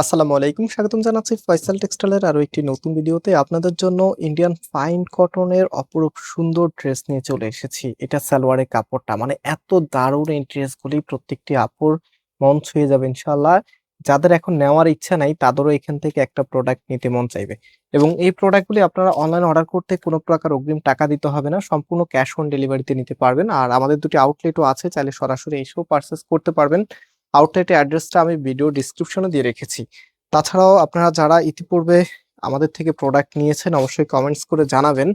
আসসালামু আলাইকুম, স্বাগতম জানাচ্ছি ফয়সাল টেক্সটাইলের আরও একটি নতুন ভিডিওতে। আপনাদের জন্য ইন্ডিয়ান ফাইন কটনের অপরূপ সুন্দর ড্রেস নিয়ে চলে এসেছি। এটা সালোয়ারের কাপড়টা। মানে এত দারুণ এই ড্রেসগুলি প্রত্যেকটি আপুর মন ছুঁয়ে যাবে ইনশাল্লাহ যাদের এখন নেওয়ার ইচ্ছা নাই, তাদেরও এখান থেকে একটা প্রোডাক্ট নিতে মন চাইবে। এবং এই প্রোডাক্টগুলি আপনারা অনলাইন অর্ডার করতে কোনো প্রকার অগ্রিম টাকা দিতে হবে না। সম্পূর্ণ ক্যাশ অন ডেলিভারিতে নিতে পারবেন। আর আমাদের দুটি আউটলেটও আছে, চাইলে সরাসরি এসেও পারচেস করতে পারবেন। আউটলেটের অ্যাড্রেসটা আমি ভিডিও ডিসক্রিপশনে দিয়ে রেখেছি। তাছাড়াও আপনারা যারা ইতিপূর্বে আমাদের থেকে প্রোডাক্ট নিয়েছেন, অবশ্যই কমেন্টস করে জানাবেন।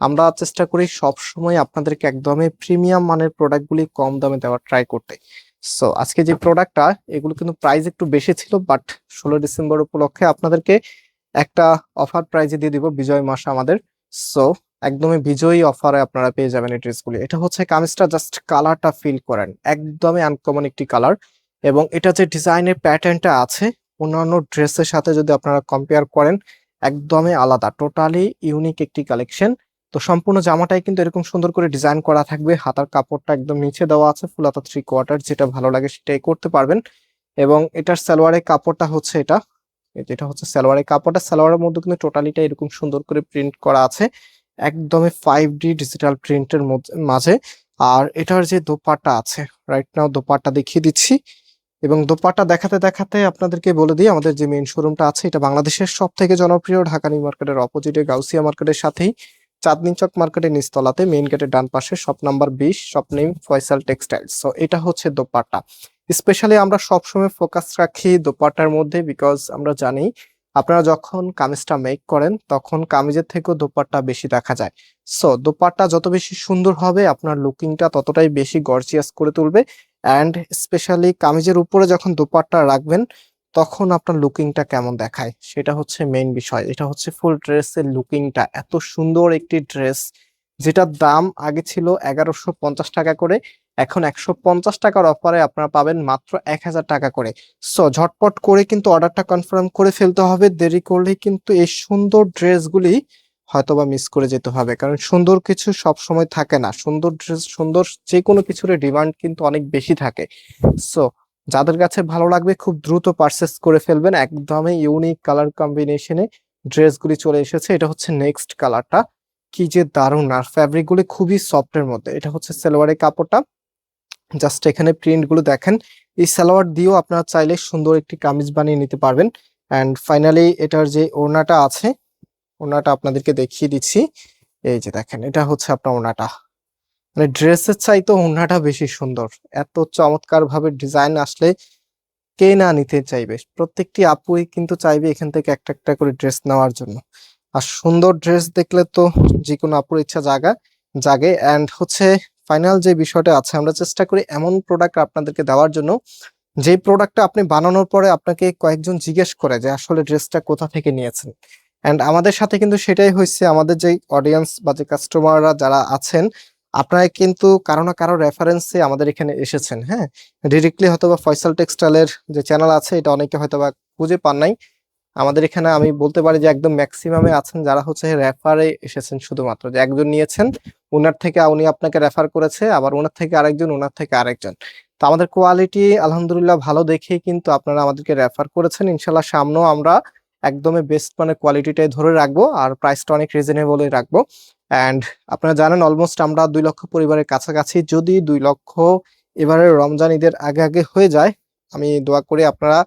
আমরা চেষ্টা করি সব সময় আপনাদেরকে একদমই প্রিমিয়াম মানের প্রোডাক্টগুলি কম দামে দেওয়ার ট্রাই করতে। সো আজকে যে প্রোডাক্টটা এগুলো কিন্তু প্রাইস একটু বেশি ছিল বাট ষোলো ডিসেম্বর উপলক্ষে আপনাদেরকে একটা অফার প্রাইজে দিয়ে দিব, বিজয় মাস আমাদের। সো একদমই বিজয়ী অফারে আপনারা পেয়ে যাবেন এই ড্রেসগুলি এটা হচ্ছে কামিজটা জাস্ট কালারটা ফিল করেন। একদমই আনকমন একটি কালার এবং এটা যে ডিজাইনের প্যাটার্নটা আছে, অন্যান্য ড্রেসের সাথে যদি আপনারা কম্পেয়ার করেন, একদমই আলাদা টোটালি ইউনিক একটি কালেকশন তো সম্পূর্ণ জামাটাই কিন্তু এরকম সুন্দর করে ডিজাইন করা থাকবে। হাতার কাপড়টা একদম নিচে দেওয়া আছে ফুল হাতা থ্রি কোয়ার্টার যেটা ভালো লাগে সেটাই করতে পারবেন। এবং এটার সালোয়ারের কাপড়টা হচ্ছে এটা যেটা হচ্ছে সালোয়ারের কাপড়টা, সালোয়ারের মধ্যে কিন্তু টোটালিটা এরকম সুন্দর করে প্রিন্ট করা আছে, একদমই ফাইভ ডি ডিজিটাল প্রিন্টের মাঝে। আর এটার যে দোপাট্টা আছে রাইট নাও দোপাট্টা দেখিয়ে দিচ্ছি। এবং দোপাট্টা দেখাতে দেখাতে আপনাদেরকে বলে দিই, আমাদের যে মেইন শোরুমটা আছে, এটা বাংলাদেশের সব থেকে জনপ্রিয়, ঢাকা নিউ মার্কেটের অপোজিটে গাউসিয়া মার্কেটের সাথেই চাঁদনি চক মার্কেটের নিচতলাতে মেইন গেটের ডান পাশে শপ নাম্বার বিশ shop name Faisal textile so এটা হচ্ছে দোপাট্টা। স্পেশালি আমরা সবসময় ফোকাস রাখি দোপাট্টার মধ্যে বিকজ আমরা জানি আপনারা যখন কামিজটা মেক করেন, তখন কামিজের থেকেও দোপাট্টা বেশি দেখা যায়। সো দোপাট্টা যত বেশি সুন্দর হবে, আপনার লুকিংটা ততটাই বেশি গর্জিয়াস করে তুলবে। অ্যান্ড স্পেশালি কামিজের উপরে যখন দোপাট্টা রাখবেন, তখন আপনার লুকিংটা কেমন দেখায়? সেটা হচ্ছে মেইন বিষয়। এটা হচ্ছে ফুল ড্রেসের লুকিংটা এত সুন্দর একটি ড্রেস যেটার দাম আগে ছিল এগারোশো পঞ্চাশ টাকা করে। এখন একশো পঞ্চাশ টাকার অফারে আপনারা পাবেন মাত্র এক হাজার টাকা করে। সো ঝটপট করে কিন্তু অর্ডারটা কনফার্ম করে ফেলতে হবে। দেরি করলে কিন্তু এই সুন্দর ড্রেসগুলি হয়তোবা মিস করে যেতে হবে। কারণ সুন্দর কিছু সব সময় থাকে না। সুন্দর ড্রেস, সুন্দর যে কোনো কিছুর ডিমান্ড কিন্তু অনেক বেশি থাকে। সো যাদের কাছে ভালো লাগবে খুব দ্রুত পারচেস করে ফেলবেন। একদমই ইউনিক কালার কম্বিনেশনে ড্রেসগুলি চলে এসেছে। এটা হচ্ছে নেক্সট কালারটা কি যে দারুণ! আর ফ্যাব্রিকগুলি খুবই সফটের মধ্যে। এটা হচ্ছে সালোয়ারের কাপড়টা। জাস্ট এখানে প্রিন্টগুলো দেখেন। এই সালোয়ার দিয়েও আপনারা চাইলে সুন্দর একটি কামিজ বানিয়ে নিতে পারবেন। অ্যান্ড ফাইনালি এটার যে ওড়নাটা আছে ওনাটা আপনাদেরকে দেখিয়ে দিচ্ছি। এই যে দেখেন, এটা হচ্ছে আপনার ওনাটা মানে ড্রেসের চাইতে ওনাটা বেশি সুন্দর। এত চমৎকার ভাবে ডিজাইন আসলে কে না নিতে চাইবে? প্রত্যেকটি আপুই কিন্তু চাইবে এখান থেকে একটা একটা করে ড্রেস নেওয়ার জন্য। আর সুন্দর ড্রেস দেখলে তো যে কোনো আপুর ইচ্ছা জাগা জাগে। অ্যান্ড হচ্ছে ফাইনাল যে বিষয়টা আছে, আমরা চেষ্টা করি এমন প্রোডাক্ট আপনাদেরকে দেওয়ার জন্য। যে প্রোডাক্টটা আপনি বানানোর পরে আপনাকে কয়েকজন জিজ্ঞেস করে যে আসলে ড্রেসটা কোথা থেকে নিয়েছেন। অ্যান্ড আমাদের সাথে কিন্তু সেটাই হয়েছে, আমাদের যে অডিয়েন্স বা যে কাস্টমাররা যারা আছেন, আপনারা কিন্তু কারও না কারও রেফারেন্সে আমাদের এখানে এসেছেন হ্যাঁ? ডিরেক্টলি হয়তো বা ফয়সাল টেক্সটাইলের যে চ্যানেল আছে, এটা অনেকে হয়তো বা খুঁজে পান নাই। আমাদের এখানে আমি বলতে পারি যে একদম ম্যাক্সিমামে আছেন যারা হচ্ছে রেফারে এসেছেন শুধুমাত্র। যে একজন নিয়েছেন ওনার থেকে উনি আপনাকে রেফার করেছে, আবার ওনার থেকে আরেকজন ওনার থেকে আরেকজন। তো আমাদের কোয়ালিটি আলহামদুলিল্লাহ ভালো দেখেই কিন্তু আপনারা আমাদেরকে রেফার করেছেন। ইনশাল্লাহ সামনেও আমরা একদমই বেস্ট মানে কোয়ালিটিটাই ধরে রাখব আর প্রাইসটা অনেক রিজনেবলই রাখব। অ্যান্ড আপনারা জানেন অলমোস্ট আমরা দুই লক্ষ পরিবারের কাছাকাছি। যদি দুই লক্ষ এবারে রমজান ঈদের আগে আগে হয়ে যায়, আমি দোয়া করি আপনারা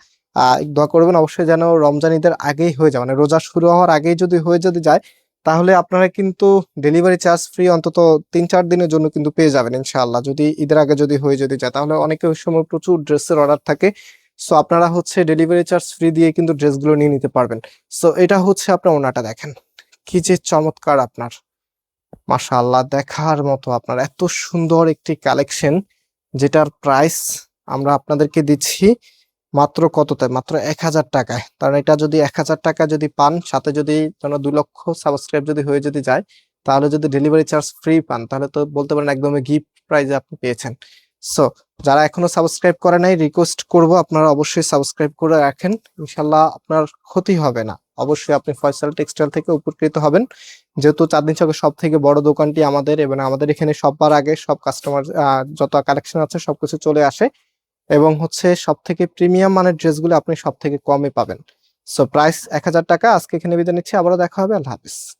দোয়া করবেন অবশ্যই যেন রমজান ঈদের আগেই হয়ে যায়। মানে রোজা শুরু হওয়ার আগেই যদি হয়ে যদি যায়, তাহলে আপনারা কিন্তু ডেলিভারি চার্জ ফ্রি অন্তত তিন চার দিনের জন্য কিন্তু পেয়ে যাবেন ইনশাআল্লাহ। যদি ঈদের আগে যদি হয়ে যদি যায়, তাহলে অনেকে ওই সময় প্রচুর ড্রেসের অর্ডার থাকে। সো আপনারা হচ্ছে ডেলিভারি চার্জ ফ্রি দিয়ে কিন্তু ড্রেসগুলো নিয়ে নিতে পারবেন। সো এটা হচ্ছে আপনার ওনাটা দেখেন। কি যে চমৎকার আপনার। মাশাআল্লাহ, দেখার মতো আপনার। এত সুন্দর একটি কালেকশন যেটার প্রাইস আমরা আপনাদেরকে দিচ্ছি। মাত্র কততে? মাত্র এক হাজার টাকায়। কারণ এটা যদি এক হাজার টাকা যদি পান, সাথে যদি দু লক্ষ সাবস্ক্রাইব যদি হয়ে যদি যায়, তাহলে যদি ডেলিভারি চার্জ ফ্রি পান, তাহলে তো বলতে পারেন একদমই গিফট প্রাইজে আপনি পেয়েছেন। সো যারা এখনও সাবস্ক্রাইব করে নাই রিকোয়েস্ট করব, আপনারা অবশ্যই সাবস্ক্রাইব করে রাখেন। ইনশাল্লাহ আপনার ক্ষতি হবে না। অবশ্যই আপনি ফয়সাল টেক্সটাইল থেকে উপকৃত হবেন। যেহেতু চাঁদনি চকের সব থেকে বড় দোকানটি আমাদের, এবং আমাদের এখানে সববার আগে সব কাস্টমার যত কালেকশন আছে, সবকিছু চলে আসে। এবং হচ্ছে সব থেকে প্রিমিয়াম মানের ড্রেসগুলো আপনি সব থেকে কমে পাবেন। সো প্রাইস এক হাজার টাকা, আজকে এখানে বিদায় নিচ্ছি, আবারও দেখা হবে, আল্লাহ হাফিজ।